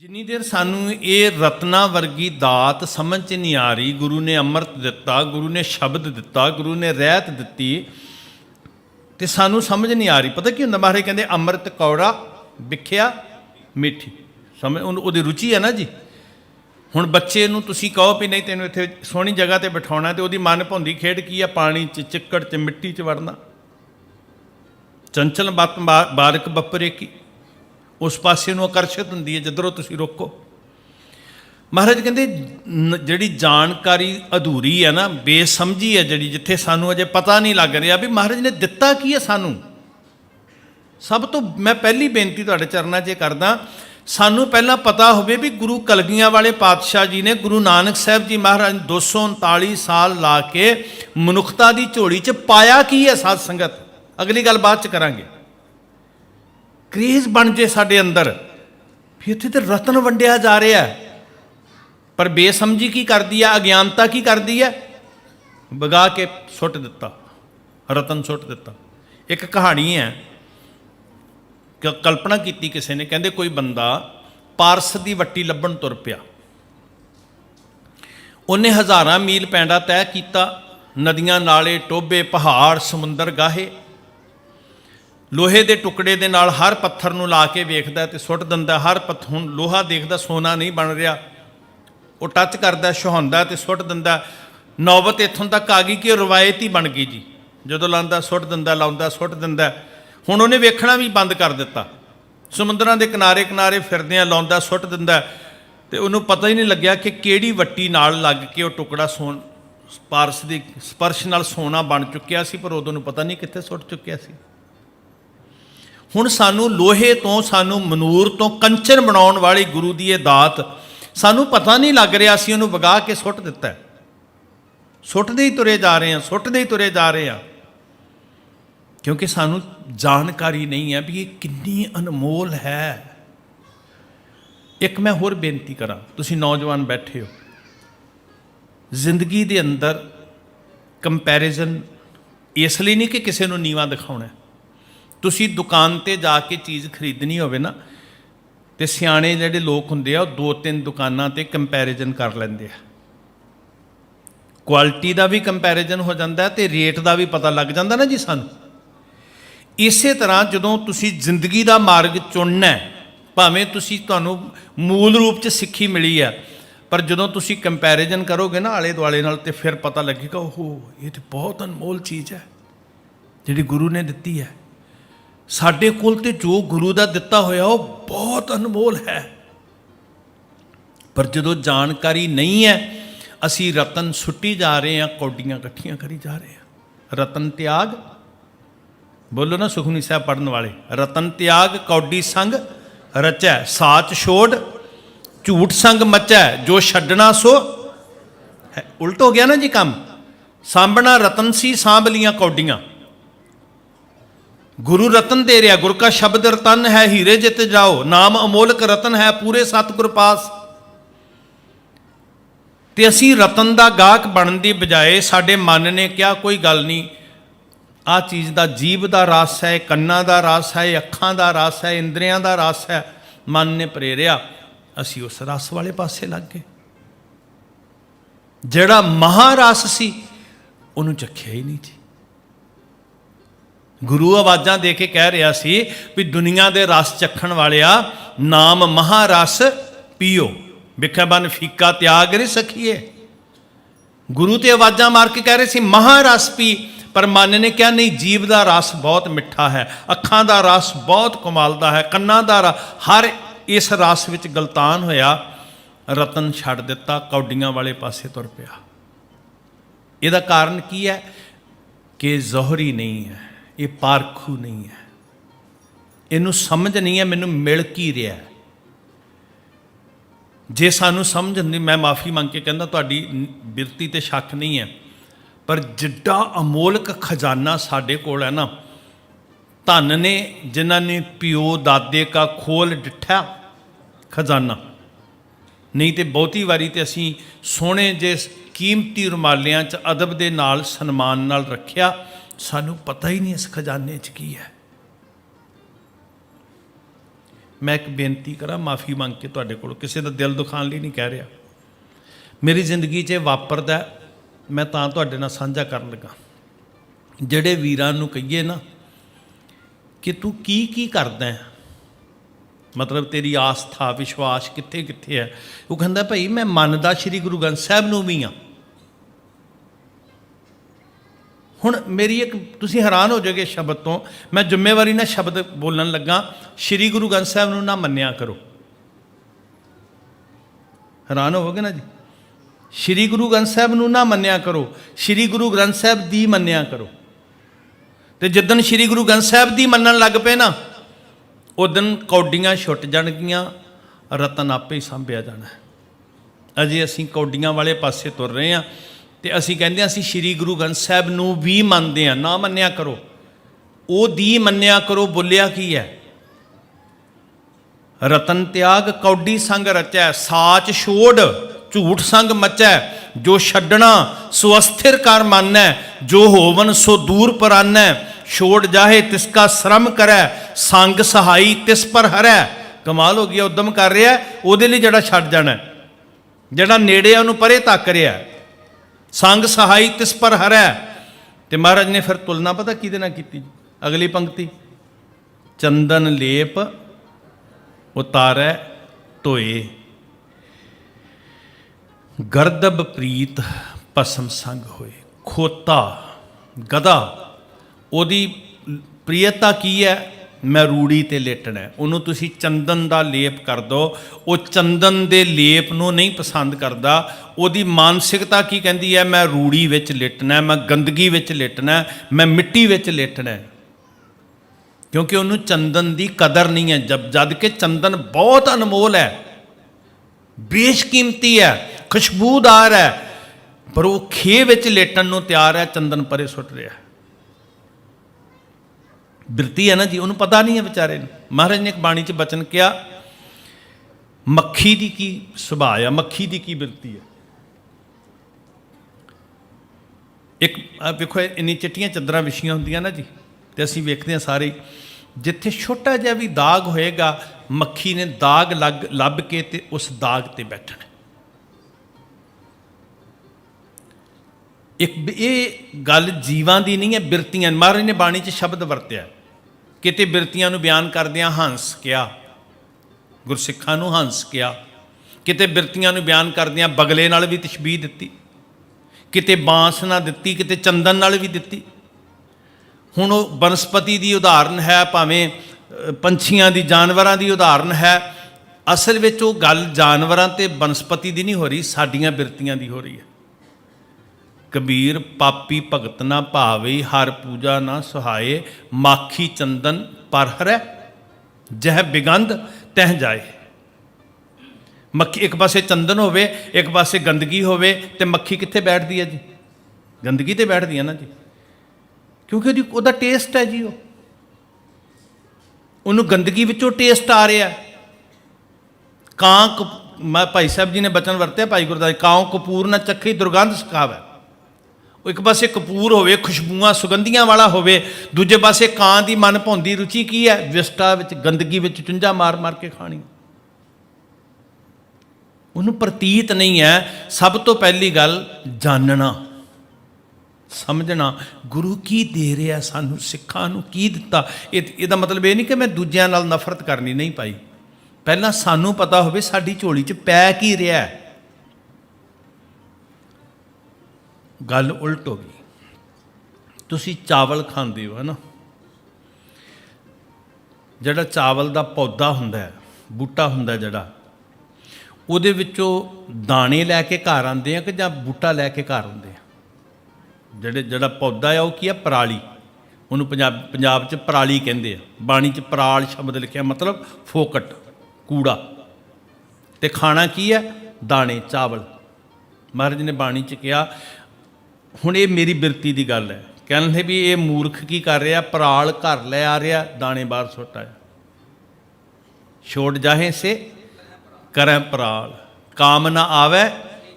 ਜਿੰਨੀ ਦੇਰ ਸਾਨੂੰ ਇਹ ਰਤਨਾ ਵਰਗੀ ਦਾਤ ਸਮਝ ਚ ਨਹੀਂ ਆ ਰਹੀ, ਗੁਰੂ ਨੇ ਅੰਮ੍ਰਿਤ ਦਿੱਤਾ, ਗੁਰੂ ਨੇ ਸ਼ਬਦ ਦਿੱਤਾ, ਗੁਰੂ ਨੇ ਰਹਿਤ ਦਿੱਤੀ, ਤੇ ਸਾਨੂੰ ਸਮਝ ਨਹੀਂ ਆ ਰਹੀ। ਪਤਾ ਕੀ ਹੁੰਦਾ ਮਹਾਰਾਜ ਕਹਿੰਦੇ, ਅੰਮ੍ਰਿਤ ਕੌੜਾ, ਵਿਖਿਆ ਮਿੱਠੀ। ਸਮਝ, ਉਹਨੂੰ- ਉਹਦੀ ਰੁਚੀ ਹੈ ਨਾ ਜੀ? ਹੁਣ ਬੱਚੇ ਨੂੰ ਤੁਸੀਂ ਕਹੋ ਵੀ ਨਹੀਂ, ਤੈਨੂੰ ਇੱਥੇ ਸੋਹਣੀ ਜਗ੍ਹਾ ਤੇ ਬਿਠਾਉਣਾ ਤੇ ਉਹਦੀ ਮਨ ਭੌਂਦੀ, ਖੇਡ ਕੀ ਆ? ਪਾਣੀ 'ਚ, ਚਿੱਕੜ 'ਚ, ਮਿੱਟੀ 'ਚ ਵੜਨਾ। ਚੰਚਲ ਬਤ ਬਾਰਕ ਬੱਪਰੇ ਕੀ? ਉਸ ਪਾਸੇ ਨੂੰ ਆਕਰਸ਼ਿਤ ਹੁੰਦੀ ਹੈ, ਜਿੱਧਰੋਂ ਤੁਸੀਂ ਰੋਕੋ। ਮਹਾਰਾਜ ਕਹਿੰਦੇ ਜਿਹੜੀ ਜਾਣਕਾਰੀ ਅਧੂਰੀ ਹੈ ਨਾ, ਬੇਸਮਝੀ ਹੈ ਜਿਹੜੀ, ਜਿੱਥੇ ਸਾਨੂੰ ਅਜੇ ਪਤਾ ਨਹੀਂ ਲੱਗ ਰਿਹਾ ਵੀ ਮਹਾਰਾਜ ਨੇ ਦਿੱਤਾ ਕੀ ਹੈ ਸਾਨੂੰ। ਸਭ ਤੋਂ, ਮੈਂ ਪਹਿਲੀ ਬੇਨਤੀ ਤੁਹਾਡੇ ਚਰਨਾਂ 'ਚ ਕਰਦਾ, ਸਾਨੂੰ ਪਹਿਲਾਂ ਪਤਾ ਹੋਵੇ ਵੀ ਗੁਰੂ ਕਲਗੀਆਂ ਵਾਲੇ ਪਾਤਸ਼ਾਹ ਜੀ ਨੇ ਗੁਰੂ ਨਾਨਕ ਸਾਹਿਬ ਜੀ ਮਹਾਰਾਜ ਨੂੰ 239 ਸਾਲ ਲਾ ਕੇ ਮਨੁੱਖਤਾ ਦੀ ਝੋਲੀ 'ਚ ਪਾਇਆ ਕੀ ਹੈ ਸਾਧ ਸੰਗਤ? ਅਗਲੀ ਗੱਲ ਬਾਅਦ 'ਚ ਕਰਾਂਗੇ। ਕ੍ਰੇਜ਼ ਬਣ ਜੇ ਸਾਡੇ ਅੰਦਰ ਫਿਰ ਇੱਥੇ ਤੇ ਰਤਨ ਵੰਡਿਆ ਜਾ ਰਿਹਾ ਪਰ ਬੇਸਮਝੀ ਕੀ ਕਰਦੀ ਹੈ ਅਗਿਆਨਤਾ ਕੀ ਕਰਦੀ ਹੈ ਵਗਾ ਕੇ ਸੁੱਟ ਦਿੱਤਾ, ਰਤਨ ਸੁੱਟ ਦਿੱਤਾ। ਇੱਕ ਕਹਾਣੀ ਹੈ ਕਲਪਨਾ ਕੀਤੀ ਕਿਸੇ ਨੇ, ਕਹਿੰਦੇ ਕੋਈ ਬੰਦਾ ਪਾਰਸ ਦੀ ਵੱਟੀ ਲੱਭਣ ਤੁਰ ਪਿਆ। ਉਹਨੇ ਹਜ਼ਾਰਾਂ ਮੀਲ ਪੈਂਡਾ ਤੈਅ ਕੀਤਾ, ਨਦੀਆਂ ਨਾਲੇ ਟੋਬੇ ਪਹਾੜ, ਸਮੁੰਦਰ ਗਾਹੇ। ਲੋਹੇ ਦੇ ਟੁਕੜੇ ਦੇ ਨਾਲ ਹਰ ਪੱਥਰ ਨੂੰ ਲਾ ਕੇ ਵੇਖਦਾ ਤੇ ਸੁੱਟ ਦਿੰਦਾ, ਹਰ ਪੱਥਰ ਹੁਣ ਲੋਹਾ ਦੇਖਦਾ, ਸੋਨਾ ਨਹੀਂ ਬਣ ਰਿਹਾ। ਉਹ ਟੱਚ ਕਰਦਾ, ਛਹਾਉਂਦਾ ਤੇ ਸੁੱਟ ਦਿੰਦਾ। ਨੌਬਤ ਇੱਥੋਂ ਤੱਕ ਆ ਗਈ ਕਿ ਉਹ ਰਵਾਇਤ ਹੀ ਬਣ ਗਈ ਜੀ। ਜਦੋਂ ਲਾਂਦਾ ਸੁੱਟ ਦਿੰਦਾ, ਲਾਉਂਦਾ, ਸੁੱਟ ਦਿੰਦਾ। ਹੁਣ ਉਹਨੇ ਵੇਖਣਾ ਵੀ ਬੰਦ ਕਰ ਦਿੱਤਾ। ਸਮੁੰਦਰਾਂ ਦੇ ਕਿਨਾਰੇ ਕਿਨਾਰੇ ਫਿਰਦਿਆਂ ਲਾਉਂਦਾ, ਸੁੱਟ ਦਿੰਦਾ। ਤੇ ਉਹਨੂੰ ਪਤਾ ਹੀ ਨਹੀਂ ਲੱਗਿਆ ਕਿ ਕਿਹੜੀ ਵੱਟੀ ਨਾਲ ਲੱਗ ਕੇ ਉਹ ਟੁਕੜਾ ਸੋਨ, ਸਪਾਰਸ਼ ਦੀ, ਸਪਰਸ਼ ਨਾਲ ਸੋਨਾ ਬਣ ਚੁੱਕਿਆ ਸੀ, ਪਰ ਉਦੋਂ ਨੂੰ ਪਤਾ ਨਹੀਂ ਕਿੱਥੇ ਸੁੱਟ ਚੁੱਕਿਆ ਸੀ। ਹੁਣ ਸਾਨੂੰ ਲੋਹੇ ਤੋਂ, ਸਾਨੂੰ ਮਨੂਰ ਤੋਂ ਕੰਚਨ ਬਣਾਉਣ ਵਾਲੀ ਗੁਰੂ ਦੀ ਇਹ ਦਾਤ ਸਾਨੂੰ ਪਤਾ ਨਹੀਂ ਲੱਗ ਰਿਹਾ, ਅਸੀਂ ਉਹਨੂੰ ਵਗਾ ਕੇ ਸੁੱਟ ਦਿੱਤਾ। ਸੁੱਟਦੇ ਹੀ ਤੁਰੇ ਜਾ ਰਹੇ ਹਾਂ, ਸੁੱਟਦੇ ਹੀ ਤੁਰੇ ਜਾ ਰਹੇ ਹਾਂ। ਕਿਉਂਕਿ ਸਾਨੂੰ ਜਾਣਕਾਰੀ ਨਹੀਂ ਹੈ ਵੀ ਇਹ ਕਿੰਨੀ ਅਨਮੋਲ ਹੈ। ਇੱਕ ਮੈਂ ਹੋਰ ਬੇਨਤੀ ਕਰਾਂ, ਤੁਸੀਂ ਨੌਜਵਾਨ ਬੈਠੇ ਹੋ। ਜ਼ਿੰਦਗੀ ਦੇ ਅੰਦਰ ਕੰਪੈਰੀਜ਼ਨ ਇਸ ਲਈ ਨਹੀਂ ਕਿ ਕਿਸੇ ਨੂੰ ਨੀਵਾ ਦਿਖਾਉਣਾ ਤੁਸੀਂ ਦੁਕਾਨ ਤੇ ਜਾ ਕੇ ਚੀਜ਼ ਖਰੀਦਣੀ ਹੋਵੇ ਨਾ, ਤੇ ਸਿਆਣੇ ਜਿਹੜੇ ਲੋਕ ਹੁੰਦੇ ਆ, ਉਹ ਦੋ ਤਿੰਨ ਦੁਕਾਨਾਂ ਤੇ ਕੰਪੈਰੀਜ਼ਨ ਕਰ ਲੈਂਦੇ ਆ। ਕੁਆਲਿਟੀ ਦਾ ਵੀ ਕੰਪੈਰੀਜ਼ਨ ਹੋ ਜਾਂਦਾ ਹੈ ਤੇ ਰੇਟ ਦਾ ਵੀ ਪਤਾ ਲੱਗ ਜਾਂਦਾ ਨਾ ਜੀ ਸਾਨੂੰ। ਇਸੇ ਤਰ੍ਹਾਂ ਜਦੋਂ ਤੁਸੀਂ ਜ਼ਿੰਦਗੀ ਦਾ ਮਾਰਗ ਚੁਣਨਾ ਹੈ, ਭਾਵੇਂ ਤੁਸੀਂ ਤੁਹਾਨੂੰ ਮੂਲ ਰੂਪ ਚ ਸਿੱਖੀ ਮਿਲੀ ਹੈ ਪਰ ਜਦੋਂ ਤੁਸੀਂ ਕੰਪੈਰੀਜ਼ਨ ਕਰੋਗੇ ਨਾ ਆਲੇ ਦੁਆਲੇ ਨਾਲ ਤੇ ਫਿਰ ਪਤਾ ਲੱਗੇਗਾ ਉਹ ਇਹ ਤੇ ਬਹੁਤ ਅਨਮੋਲ ਚੀਜ਼ ਹੈ, ਜਿਹੜੀ ਗੁਰੂ ਨੇ ਦਿੱਤੀ ਹੈ। ਸਾਡੇ ਕੋਲ ਤੇ ਜੋ ਗੁਰੂ ਦਾ ਦਿੱਤਾ ਹੋਇਆ ਉਹ ਬਹੁਤ ਅਨਮੋਲ ਹੈ। ਪਰ ਜਦੋਂ ਜਾਣਕਾਰੀ ਨਹੀਂ ਹੈ, ਅਸੀਂ ਰਤਨ ਸੁੱਟੀ ਜਾ ਰਹੇ ਹਾਂ, ਕੌਡੀਆਂ ਇਕੱਠੀਆਂ ਕਰੀ ਜਾ ਰਹੇ ਹਾਂ। ਰਤਨ ਤਿਆਗ, ਬੋਲੋ ਨਾ ਸੁਖਨੀ ਸਾਹਿਬ ਪੜਨ ਵਾਲੇ, ਰਤਨ ਤਿਆਗ ਕੌਡੀ ਸੰਗ ਰਚੈ, ਸਾਚ ਛੋੜ, ਝੂਠ ਸੰਗ ਮਚੈ, ਜੋ ਛੱਡਣਾ ਸੋ। ਹੈ, ਉਲਟ ਹੋ ਗਿਆ ਨਾ ਜੀ ਕੰਮ। ਸਾਂਭਣਾ ਰਤਨ ਸੀ, ਸਾਂਭ ਲੀਆਂ ਕੌਡੀਆਂ। ਗੁਰੂ ਰਤਨ ਦੇ ਰਿਹਾ ਗੁਰ ਕਾ ਸ਼ਬਦ ਰਤਨ ਹੈ, ਹੀਰੇ ਜਿਤ ਜਾਓ, ਨਾਮ ਅਮੋਲਕ ਰਤਨ ਹੈ, ਪੂਰੇ ਸਤਿਗੁਰ ਪਾਸ। ਤੇ ਅਸੀਂ ਰਤਨ ਦਾ ਗਾਹਕ ਬਣਨ ਦੀ ਬਜਾਏ ਸਾਡੇ ਮਨ ਨੇ ਕਿਹਾ, ਕੋਈ ਗੱਲ ਨਹੀਂ, ਆ ਚੀਜ਼ ਦਾ ਜੀਭ ਦਾ ਰਸ ਹੈ, ਕੰਨਾਂ ਦਾ ਰਸ ਹੈ, ਅੱਖਾਂ ਦਾ ਰਸ ਹੈ, ਇੰਦਰੀਆਂ ਦਾ ਰਸ ਹੈ, ਮਨ ਨੇ ਪ੍ਰੇਰਿਆ, ਅਸੀਂ ਉਸ ਰਸ ਵਾਲੇ ਪਾਸੇ ਲੱਗ ਗਏ। ਜਿਹੜਾ ਮਹਾਰਸ ਸੀ, ਉਹਨੂੰ ਚੱਖਿਆ ਹੀ ਨਹੀਂ ਜੀ। ਗੁਰੂ ਆਵਾਜ਼ਾਂ ਦੇ ਕੇ ਕਹਿ ਰਿਹਾ ਸੀ ਵੀ ਦੁਨੀਆ ਦੇ ਰਸ ਚੱਖਣ ਵਾਲਿਆ ਨਾਮ ਮਹਾਰਸ ਪੀਓ। ਵਿਖੇ ਬਨ ਫੀਕਾ ਤਿਆਗ ਨਹੀਂ ਸਖੀਏ ਗੁਰੂ ਤੇ ਆਵਾਜ਼ਾਂ ਮਾਰ ਕੇ ਕਹਿ ਰਹੇ ਸੀ, ਮਹਾਰਸ ਪੀ। ਪਰ ਮਨ ਨੇ ਕਿਹਾ, ਨਹੀਂ, ਜੀਵ ਦਾ ਰਸ ਬਹੁਤ ਮਿੱਠਾ ਹੈ, ਅੱਖਾਂ ਦਾ ਰਸ ਬਹੁਤ ਕਮਾਲ ਦਾ ਹੈ, ਕੰਨਾਂ ਦਾ ਰ- ਹਰ ਇਸ ਰਸ ਵਿੱਚ ਗਲਤਾਨ ਹੋਇਆ, ਰਤਨ ਛੱਡ ਦਿੱਤਾ, ਕੌਡੀਆਂ ਵਾਲੇ ਪਾਸੇ ਤੁਰ ਪਿਆ। ਇਹਦਾ ਕਾਰਨ ਕੀ ਹੈ? ਕਿ ਜ਼ੋਹਰੀ ਨਹੀਂ ਹੈ। ਇਹ ਪਾਰਖੂ ਨਹੀਂ ਹੈ। ਇਹਨੂੰ ਸਮਝ ਨਹੀਂ ਹੈ, ਮੈਨੂੰ ਮਿਲ ਕੀ ਰਿਹਾ ਜੇ ਸਾਨੂੰ ਸਮਝ ਨਹੀਂ, ਮੈਂ ਮਾਫੀ ਮੰਗ ਕੇ ਕਹਿੰਦਾ ਤੁਹਾਡੀ ਬਿਰਤੀ ਤੇ ਸ਼ੱਕ ਨਹੀਂ ਹੈ, ਪਰ ਜਿੱਡਾ ਅਮੋਲਕ ਖਜ਼ਾਨਾ ਸਾਡੇ ਕੋਲ ਹੈ ਨਾ, ਧਨ ਨੇ ਜਿਨ੍ਹਾਂ ਨੇ ਪਿਓ, ਦਾਦੇ ਕਾ ਖੋਲ ਡਿੱਠਾ ਖਜ਼ਾਨਾ। ਨਹੀਂ ਤੇ ਬਹੁਤੀ ਵਾਰੀ ਤੇ ਅਸੀਂ ਸੋਹਣੇ ਜੇ ਕੀਮਤੀ ਰੁਮਾਲਿਆਂ 'ਚ ਅਦਬ ਦੇ ਨਾਲ ਸਨਮਾਨ ਨਾਲ ਰੱਖਿਆ ਸਾਨੂੰ ਪਤਾ ਹੀ ਨਹੀਂ ਇਸ ਖਜ਼ਾਨੇ 'ਚ ਕੀ ਹੈ। ਮੈਂ ਇੱਕ ਬੇਨਤੀ ਕਰਾਂ, ਮਾਫੀ ਮੰਗ ਕੇ ਤੁਹਾਡੇ ਕੋਲ, ਕਿਸੇ ਦਾ ਦਿਲ ਦੁਖਾਉਣ ਲਈ ਨਹੀਂ ਕਹਿ ਰਿਹਾ। ਮੇਰੀ ਜ਼ਿੰਦਗੀ 'ਚ ਇਹ ਵਾਪਰਦਾ ਮੈਂ ਤਾਂ ਤੁਹਾਡੇ ਨਾਲ ਸਾਂਝਾ ਕਰਨ ਲੱਗਾ। ਜਿਹੜੇ ਵੀਰਾਂ ਨੂੰ ਕਹੀਏ ਨਾ ਕਿ ਤੂੰ ਕੀ ਕੀ ਕਰਦਾ ਮਤਲਬ ਤੇਰੀ ਆਸਥਾ, ਵਿਸ਼ਵਾਸ ਕਿੱਥੇ ਕਿੱਥੇ ਹੈ, ਉਹ ਕਹਿੰਦਾ ਭਾਈ ਮੈਂ ਮੰਨਦਾ ਸ੍ਰੀ ਗੁਰੂ ਗ੍ਰੰਥ ਸਾਹਿਬ ਨੂੰ ਵੀ ਆ ਹੁਣ ਮੇਰੀ ਇੱਕ ਤੁਸੀਂ ਹੈਰਾਨ ਹੋ ਜਾਓਗੇ ਸ਼ਬਦ ਤੋਂ, ਮੈਂ ਜ਼ਿੰਮੇਵਾਰੀ ਨਾਲ ਸ਼ਬਦ ਬੋਲਣ ਲੱਗਾ, ਸ੍ਰੀ ਗੁਰੂ ਗ੍ਰੰਥ ਸਾਹਿਬ ਨੂੰ ਨਾ ਮੰਨਿਆ ਕਰੋ। ਹੈਰਾਨ ਹੋਵੋਗੇ ਨਾ ਜੀ? ਸ੍ਰੀ ਗੁਰੂ ਗ੍ਰੰਥ ਸਾਹਿਬ ਨੂੰ ਨਾ ਮੰਨਿਆ ਕਰੋ, ਸ੍ਰੀ ਗੁਰੂ ਗ੍ਰੰਥ ਸਾਹਿਬ ਦੀ ਮੰਨਿਆ ਕਰੋ। ਤੇ ਜਿੱਦਣ ਸ੍ਰੀ ਗੁਰੂ ਗ੍ਰੰਥ ਸਾਹਿਬ ਦੀ ਮੰਨਣ ਲੱਗ ਪਏ ਨਾ ਉਦੋਂ ਕੌਡੀਆਂ ਛੁੱਟ ਜਾਣਗੀਆਂ, ਰਤਨ ਆਪੇ ਹੀ ਸੰਭਿਆ ਜਾਣਾ। ਅਜੇ ਅਸੀਂ ਕੌਡੀਆਂ ਵਾਲੇ ਪਾਸੇ ਤੁਰ ਰਹੇ ਹਾਂ ਤੇ ਅਸੀਂ ਕਹਿੰਦੇ ਹਾਂ ਅਸੀਂ ਸ੍ਰੀ ਗੁਰੂ ਗ੍ਰੰਥ ਸਾਹਿਬ ਨੂੰ ਵੀ ਮੰਨਦੇ ਹਾਂ, ਨਾ ਮੰਨਿਆ ਕਰੋ। ਉਹ ਦੀ ਮੰਨਿਆ ਕਰੋ, ਬੋਲਿਆ ਕੀ ਹੈ? ਰਤਨ ਤਿਆਗ, ਕੌਡੀ ਸੰਗ ਰਚੈ, ਸਾਚ ਛੋੜ, ਝੂਠ ਸੰਗ ਮਚੈ, ਜੋ ਛੱਡਣਾ ਸੋ ਅਸਥਿਰ ਕਰ ਮੰਨੈ, ਜੋ ਹੋਵਨ ਸੋ ਦੂਰ ਪਰਾਨੈ, ਛੋੜ ਜਾਹੇ ਤਿਸ ਕਾ ਸ਼ਰਮ ਕਰੈ, ਸੰਗ ਸਹਾਈ ਤਿਸ ਪਰ ਹਰੈ। ਕਮਾਲ ਹੋ ਗਿਆ, ਉਦਮ ਕਰ ਰਿਹਾ, ਉਹਦੇ ਲਈ ਜਿਹੜਾ ਛੱਡ ਜਾਣਾ, ਜਿਹੜਾ ਨੇੜੇ ਆ ਉਹਨੂੰ ਪਰੇ ਤੱਕ ਰਿਹਾ। ਸੰਗ ਸਹਾਈ ਤਿਸ ਪਰ ਹਰੈ। ਤੇ ਮਹਾਰਾਜ ਨੇ ਫਿਰ ਤੁਲਨਾ ਪਤਾ ਕਿਹਦੇ ਨਾਲ ਕੀਤੀ? ਅਗਲੀ ਪੰਕਤੀ। ਚੰਦਨ ਲੇਪ, ਉਤਾਰੈ, ਧੋਏ। ਗਰਦਬ ਪ੍ਰੀਤ ਪਸਮ ਸੰਗ ਹੋਏ। ਖੋਤਾ, ਗਦਾ। ਉਹਦੀ ਪ੍ਰੀਅਤਾ ਕੀ ਹੈ? ਮੈਂ ਰੂੜੀ ਤੇ ਲੇਟਣਾ ਉਹਨੂੰ ਤੁਸੀਂ ਚੰਦਨ ਦਾ ਲੇਪ ਕਰ ਦੋ। ਉਹ ਚੰਦਨ ਦੇ ਲੇਪ ਨੂੰ ਨਹੀਂ ਪਸੰਦ ਕਰਦਾ। ਉਹਦੀ ਮਾਨਸਿਕਤਾ ਕੀ ਕਹਿੰਦੀ ਹੈ? ਮੈਂ ਰੂੜੀ ਵਿੱਚ ਲੇਟਣਾ ਮੈਂ ਗੰਦਗੀ ਵਿੱਚ ਲੇਟਣਾ ਮੈਂ ਮਿੱਟੀ ਵਿੱਚ ਲੇਟਣਾ ਕਿਉਂਕਿ ਉਹਨੂੰ ਚੰਦਨ ਦੀ ਕਦਰ ਨਹੀਂ ਹੈ। ਜਦ ਜਦ ਕਿ ਚੰਦਨ ਬਹੁਤ ਅਨਮੋਲ ਹੈ। ਬੇਸ਼ਕੀਮਤੀ ਹੈ, ਖੁਸ਼ਬੂਦਾਰ ਹੈ। ਪਰ ਉਹ ਖੇ ਵਿੱਚ ਲੇਟਣ ਨੂੰ ਤਿਆਰ ਹੈ। ਚੰਦਨ ਪਰੇ ਸੁੱਟ ਰਿਹਾ ਹੈ। ਬਿਰਤੀ ਹੈ ਨਾ ਜੀ, ਉਹਨੂੰ ਪਤਾ ਨਹੀਂ ਹੈ ਵਿਚਾਰੇ ਨੂੰ। ਮਹਾਰਾਜ ਨੇ ਇੱਕ ਬਾਣੀ 'ਚ ਬਚਨ ਕਿਹਾ, ਮੱਖੀ ਦੀ ਕੀ ਸੁਭਾਅ ਆ, ਮੱਖੀ ਦੀ ਕੀ ਬਿਰਤੀ ਹੈ ਇੱਕ ਵੇਖੋ ਇੰਨੀ ਚਿੱਟੀਆਂ ਚੱਦਰਾਂ ਵਿਛੀਆਂ ਹੁੰਦੀਆਂ ਨਾ ਜੀ, ਤੇ ਅਸੀਂ ਵੇਖਦੇ ਹਾਂ ਸਾਰੇ, ਜਿੱਥੇ ਛੋਟਾ ਜਿਹਾ ਵੀ ਦਾਗ ਹੋਏਗਾ, ਮੱਖੀ ਨੇ ਦਾਗ ਲੱਗ, ਲੱਭ ਕੇ ਤੇ ਉਸ ਦਾਗ ਤੇ ਬੈਠਣਾ ਇੱਕ, ਇਹ ਗੱਲ ਜੀਵਾਂ ਦੀ ਨਹੀਂ ਹੈ, ਬਿਰਤੀਆਂ ਮਹਾਰਾਜ ਨੇ ਬਾਣੀ 'ਚ ਸ਼ਬਦ ਵਰਤਿਆ ਕਿਤੇ ਬਿਰਤੀਆਂ ਨੂੰ ਬਿਆਨ ਕਰਦਿਆਂ ਹੰਸ ਕਿਹਾ, ਗੁਰਸਿੱਖਾਂ ਨੂੰ ਹੰਸ ਕਿਹਾ, ਕਿਤੇ ਬਿਰਤੀਆਂ ਨੂੰ ਬਿਆਨ ਕਰਦਿਆਂ ਬਗਲੇ ਨਾਲ ਵੀ ਤਸ਼ਬੀਹ ਦਿੱਤੀ, ਕਿਤੇ ਬਾਂਸ ਨਾਲ ਦਿੱਤੀ, ਕਿਤੇ ਚੰਦਨ ਨਾਲ ਵੀ ਦਿੱਤੀ। ਹੁਣ ਉਹ ਬਨਸਪਤੀ ਦੀ ਉਦਾਹਰਨ ਹੈ, ਭਾਵੇਂ ਪੰਛੀਆਂ ਦੀ, ਜਾਨਵਰਾਂ ਦੀ ਉਦਾਹਰਨ ਹੈ, ਅਸਲ ਵਿੱਚ ਉਹ ਗੱਲ ਜਾਨਵਰਾਂ ਤੇ ਬਨਸਪਤੀ ਦੀ ਨਹੀਂ ਹੋ ਰਹੀ, ਸਾਡੀਆਂ ਬਿਰਤੀਆਂ ਦੀ ਹੋ ਰਹੀ ਹੈ। ਕਬੀਰ ਪਾਪੀ ਭਗਤ ਨਾ ਭਾਵੇ, ਹਰ ਪੂਜਾ ਨਾ ਸੁਹਾਏ, ਮਾਖੀ ਚੰਦਨ ਪਰ ਹਰੈ, ਜਹ ਬਿਗੰਧ ਤਹ ਜਾਏ। ਮੱਖੀ ਇੱਕ ਪਾਸੇ ਚੰਦਨ ਹੋਵੇ, ਇੱਕ ਪਾਸੇ ਗੰਦਗੀ ਹੋਵੇ, ਤੇ ਮੱਖੀ ਕਿੱਥੇ ਬੈਠਦੀ ਹੈ ਜੀ? ਗੰਦਗੀ ਤੇ ਬੈਠਦੀ ਹੈ ਨਾ ਜੀ। ਕਿਉਂਕਿ ਉਹਦੀ ਉਹਦਾ ਟੇਸਟ ਹੈ ਜੀ ਉਹ। ਉਹਨੂੰ ਗੰਦਗੀ ਵਿੱਚੋਂ ਟੇਸਟ ਆ ਰਿਹਾ। ਕਾਂ ਕਪ- ਮੈਂ ਭਾਈ ਸਾਹਿਬ ਜੀ ਨੇ ਬਚਨ ਵਰਤਿਆ, ਭਾਈ ਗੁਰਦਾਸ ਕਾਉ ਕਪੂਰ ਨਾ ਚੱਖੀ ਦੁਰਗੰਧ ਸਕਾਵੇ। ਇੱਕ ਪਾਸੇ ਕਪੂਰ ਹੋਵੇ, ਖੁਸ਼ਬੂਆਂ ਸੁਗੰਧੀਆਂ ਵਾਲਾ ਹੋਵੇ, ਦੂਜੇ ਪਾਸੇ ਕਾਂ ਦੀ ਮਨ ਭਾਉਂਦੀ ਰੁਚੀ ਕੀ ਹੈ? ਵਿਸਟਾ ਵਿੱਚ, ਗੰਦਗੀ ਵਿੱਚ ਚੁੰਝਾ ਮਾਰ ਮਾਰ ਕੇ ਖਾਣੀ। ਉਹਨੂੰ ਪ੍ਰਤੀਤ ਨਹੀਂ ਹੈ। ਸਭ ਤੋਂ ਪਹਿਲੀ ਗੱਲ ਜਾਣਨਾ ਸਮਝਣਾ, ਗੁਰੂ ਕੀ ਦੇ ਰਿਹਾ ਸਾਨੂੰ? ਸਿੱਖਾਂ ਨੂੰ ਕੀ ਦਿੱਤਾ? ਇਹ, ਇਹਦਾ ਮਤਲਬ ਇਹ ਨਹੀਂ ਕਿ ਮੈਂ ਦੂਜਿਆਂ ਨਾਲ ਨਫ਼ਰਤ ਕਰਨੀ ਨਹੀਂ ਪਾਈ। ਪਹਿਲਾਂ ਸਾਨੂੰ ਪਤਾ ਹੋਵੇ ਸਾਡੀ ਝੋਲੀ 'ਚ ਪੈ ਕੀ ਰਿਹਾ ਹੈ। ਗੱਲ ਉਲਟ ਹੋ ਗਈ। ਤੁਸੀਂ ਚਾਵਲ ਖਾਂਦੇ ਹੋ, ਹਨਾ? ਜਿਹੜਾ ਚਾਵਲ ਦਾ ਪੌਦਾ ਹੁੰਦਾ ਹੈ, ਬੂਟਾ ਹੁੰਦਾ ਜਿਹੜਾ, ਉਹਦੇ ਵਿੱਚੋਂ ਦਾਣੇ ਲੈ ਕੇ ਘਰ ਆਉਂਦੇ ਆ ਕਿ ਜਾਂ ਬੂਟਾ ਲੈ ਕੇ ਘਰ ਆਉਂਦੇ ਆ? ਜਿਹੜੇ, ਜਿਹੜਾ ਪੌਦਾ ਆ, ਉਹ ਕੀ ਆ? ਪਰਾਲੀ। ਉਹਨੂੰ ਪੰਜਾਬ ਪੰਜਾਬ 'ਚ ਪਰਾਲੀ ਕਹਿੰਦੇ ਆ। ਬਾਣੀ 'ਚ ਪਰਾਲ ਸ਼ਬਦ ਲਿਖਿਆ, ਮਤਲਬ ਫੋਕਟ, ਕੂੜਾ। ਤੇ ਖਾਣਾ ਕੀ ਹੈ ਦਾਣੇ, ਚਾਵਲ। ਮਹਾਰਾਜ ਨੇ ਬਾਣੀ 'ਚ ਕਿਹਾ ਹੁਣ ਇਹ ਮੇਰੀ ਬਿਰਤੀ ਦੀ ਗੱਲ ਹੈ। ਕਹਿੰਦੇ ਵੀ ਇਹ ਮੂਰਖ ਕੀ ਕਰ ਰਿਹਾ? ਪਰਾਲ ਘਰ ਲੈ ਆ ਰਿਹਾ, ਦਾਣੇ ਬਾਹਰ ਸੁੱਟ ਆਇਆ ਛੋੜ ਜਾਹੇ ਸੇ, ਕਰੈ ਪਰਾਲ। ਕਾਮ ਨਾ ਆਵੇ,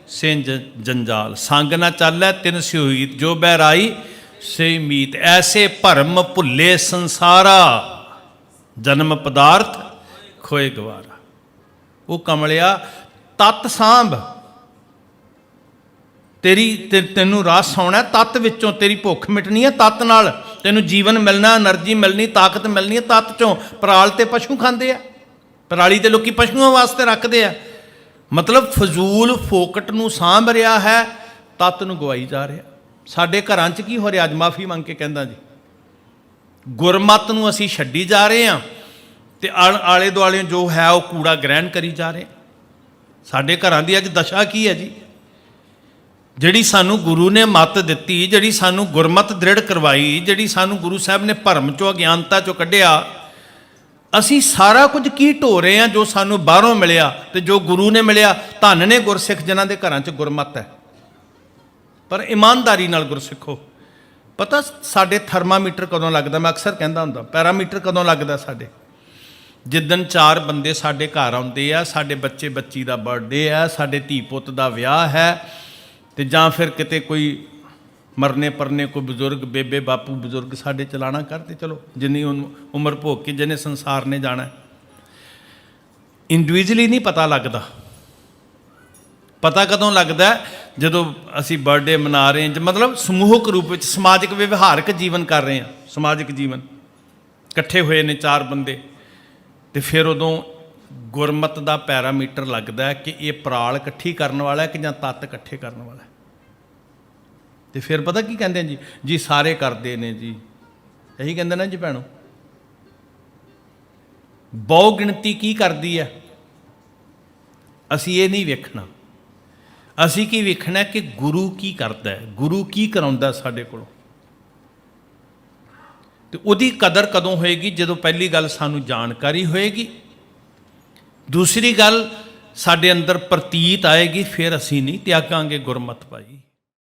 ਸਿੰਜ ਜੰਜਾਲ। ਸੰਗ ਨਾ ਚੱਲੈ, ਤਿਨ ਸਿਉਈ ਜੋ ਬਹਿਰਾਈ ਸੇ ਮੀਤ। ਐਸੇ ਭਰਮ ਭੁੱਲੇ ਸੰਸਾਰਾ, ਜਨਮ ਪਦਾਰਥ ਖੋਏ ਗਵਾਰਾ। ਉਹ ਕਮਲਿਆ, ਤਤ ਸਾਂਭ ਤੇਰੀ ਤੈਨੂੰ ਰਸ ਆਉਣਾ ਤਤ ਵਿੱਚੋਂ ਤੇਰੀ ਭੁੱਖ ਮਿਟਣੀ ਹੈ, ਤਤ ਨਾਲ ਤੈਨੂੰ ਜੀਵਨ ਮਿਲਣਾ, એનર્ਜੀ ਮਿਲਣੀ, ਤਾਕਤ ਮਿਲਣੀ ਹੈ, ਤਤ ਚੋਂ ਪਰਾਲ ਤੇ ਪਸ਼ੂ ਖਾਂਦੇ ਆ। ਪਰਾਲੀ ਤੇ ਲੋਕੀ ਪਸ਼ੂਆਂ ਵਾਸਤੇ ਰੱਖਦੇ ਆ। ਮਤਲਬ ਫਜ਼ੂਲ ਫੋਕਟ ਨੂੰ ਸਾਂਭ ਰਿਹਾ ਹੈ, ਤਤ ਨੂੰ ਗਵਾਈ ਜਾ ਰਿਹਾ। ਸਾਡੇ ਘਰਾਂ 'ਚ ਕੀ ਹੋ ਰਿਹਾ? ਅੱਜ ਮਾਫੀ ਮੰਗ ਕੇ ਕਹਿੰਦਾ ਜੀ। ਗੁਰਮਤ ਨੂੰ ਅਸੀਂ ਛੱਡੀ ਜਾ ਰਹੇ ਆ ਤੇ ਆਲੇ ਦੁਆਲੇ ਜੋ ਹੈ ਉਹ ਕੂੜਾ ਗ੍ਰਹਿਣ ਕਰੀ ਜਾ ਰਹੇ। ਸਾਡੇ ਘਰਾਂ ਦੀ ਅੱਜ ਦਸ਼ਾ ਕੀ ਹੈ ਜੀ? ਜਿਹੜੀ ਸਾਨੂੰ ਗੁਰੂ ਨੇ ਮੱਤ ਦਿੱਤੀ, ਜਿਹੜੀ ਸਾਨੂੰ ਗੁਰਮਤ ਦ੍ਰਿੜ ਕਰਵਾਈ, ਜਿਹੜੀ ਸਾਨੂੰ ਗੁਰੂ ਸਾਹਿਬ ਨੇ ਭਰਮ ਚੋਂ, ਅਗਿਆਨਤਾ ਚੋਂ ਕੱਢਿਆ, ਅਸੀਂ ਸਾਰਾ ਕੁਝ ਕੀ ਢੋ ਰਹੇ ਹਾਂ ਜੋ ਸਾਨੂੰ ਬਾਹਰੋਂ ਮਿਲਿਆ ਤੇ ਜੋ ਗੁਰੂ ਨੇ ਮਿਲਿਆ? ਧੰਨ ਨੇ ਗੁਰਸਿੱਖ ਜਿਨ੍ਹਾਂ ਦੇ ਘਰਾਂ 'ਚ ਗੁਰਮਤ ਹੈ। ਪਰ ਇਮਾਨਦਾਰੀ ਨਾਲ ਗੁਰਸਿੱਖੋ, ਪਤਾ ਸਾਡੇ ਥਰਮਾਮੀਟਰ ਕਦੋਂ ਲੱਗਦਾ? ਮੈਂ ਅਕਸਰ ਕਹਿੰਦਾ ਹੁੰਦਾ, ਪੈਰਾਮੀਟਰ ਕਦੋਂ ਲੱਗਦਾ ਸਾਡੇ? ਜਿੱਦਣ ਚਾਰ ਬੰਦੇ ਸਾਡੇ ਘਰ ਆਉਂਦੇ ਆ, ਸਾਡੇ ਬੱਚੇ ਬੱਚੀ ਦਾ ਬਰਥਡੇ ਹੈ ਸਾਡੇ ਧੀ ਪੁੱਤ ਦਾ ਵਿਆਹ ਹੈ ਤੇ ਜਾਂ ਫਿਰ ਕਿਤੇ ਕੋਈ ਮਰਨੇ ਪਰਨੇ ਕੋਈ ਬਜ਼ੁਰਗ, ਬੇਬੇ, ਬਾਪੂ, ਬਜ਼ੁਰਗ ਸਾਡੇ ਚਲਾਣਾ ਕਰਦੇ ਚਲੋ, ਜਿੰਨੀ ਉਨ- ਉਮਰ ਭੋਗ ਕੇ ਜਿਹਨੇ ਸੰਸਾਰ ਨੇ ਜਾਣਾ। ਇੰਡੀਵਿਜੂਅਲੀ ਨਹੀਂ ਪਤਾ ਲੱਗਦਾ। ਪਤਾ ਕਦੋਂ ਲੱਗਦਾ ਜਦੋਂ ਅਸੀਂ ਬਰਥਡੇ ਮਨਾ ਰਹੇ ਹਾਂ, ਮਤਲਬ ਸਮੂਹਕ ਰੂਪ ਵਿੱਚ ਸਮਾਜਿਕ ਵਿਵਹਾਰਕ ਜੀਵਨ ਕਰ ਰਹੇ ਹਾਂ, ਸਮਾਜਿਕ ਜੀਵਨ। ਇਕੱਠੇ ਹੋਏ ਨੇ ਚਾਰ ਬੰਦੇ, ਤੇ ਫਿਰ ਉਦੋਂ ਗੁਰਮਤ ਦਾ ਪੈਰਾਮੀਟਰ ਲੱਗਦਾ ਹੈ ਕਿ ਇਹ ਪਰਾਲ ਇਕੱਠੀ ਕਰਨ ਵਾਲਾ ਹੈ ਕਿ ਜਾਂ ਤੱਤ ਇਕੱਠੇ ਕਰਨ ਵਾਲਾ ਹੈ? ਤੇ ਫਿਰ ਪਤਾ ਕੀ ਕਹਿੰਦੇ ਨੇ ਜੀ? ਜੀ ਸਾਰੇ ਕਰਦੇ ਨੇ ਜੀ। ਇਹੀ ਕਹਿੰਦੇ ਨਾ ਜੀ ਭੈਣੋ। ਬਹੁ ਗਿਣਤੀ ਕੀ ਕਰਦੀ ਹੈ? ਅਸੀਂ ਇਹ ਨਹੀਂ ਵੇਖਣਾ। ਅਸੀਂ ਕੀ ਵੇਖਣਾ ਕਿ ਗੁਰੂ ਕੀ ਕਰਦਾ ਹੈ? ਗੁਰੂ ਕੀ ਕਰਾਉਂਦਾ ਸਾਡੇ ਕੋਲੋਂ? ਤੇ ਉਹਦੀ ਕਦਰ ਕਦੋਂ ਹੋਏਗੀ? ਜਦੋਂ ਪਹਿਲੀ ਗੱਲ ਸਾਨੂੰ ਜਾਣਕਾਰੀ ਹੋਏਗੀ ਦੂਸਰੀ ਗੱਲ ਸਾਡੇ ਅੰਦਰ ਪ੍ਰਤੀਤ ਆਏਗੀ ਫਿਰ ਅਸੀਂ ਨਹੀਂ ਤਿਆਗਾਂਗੇ ਗੁਰਮਤਿ ਭਾਈ।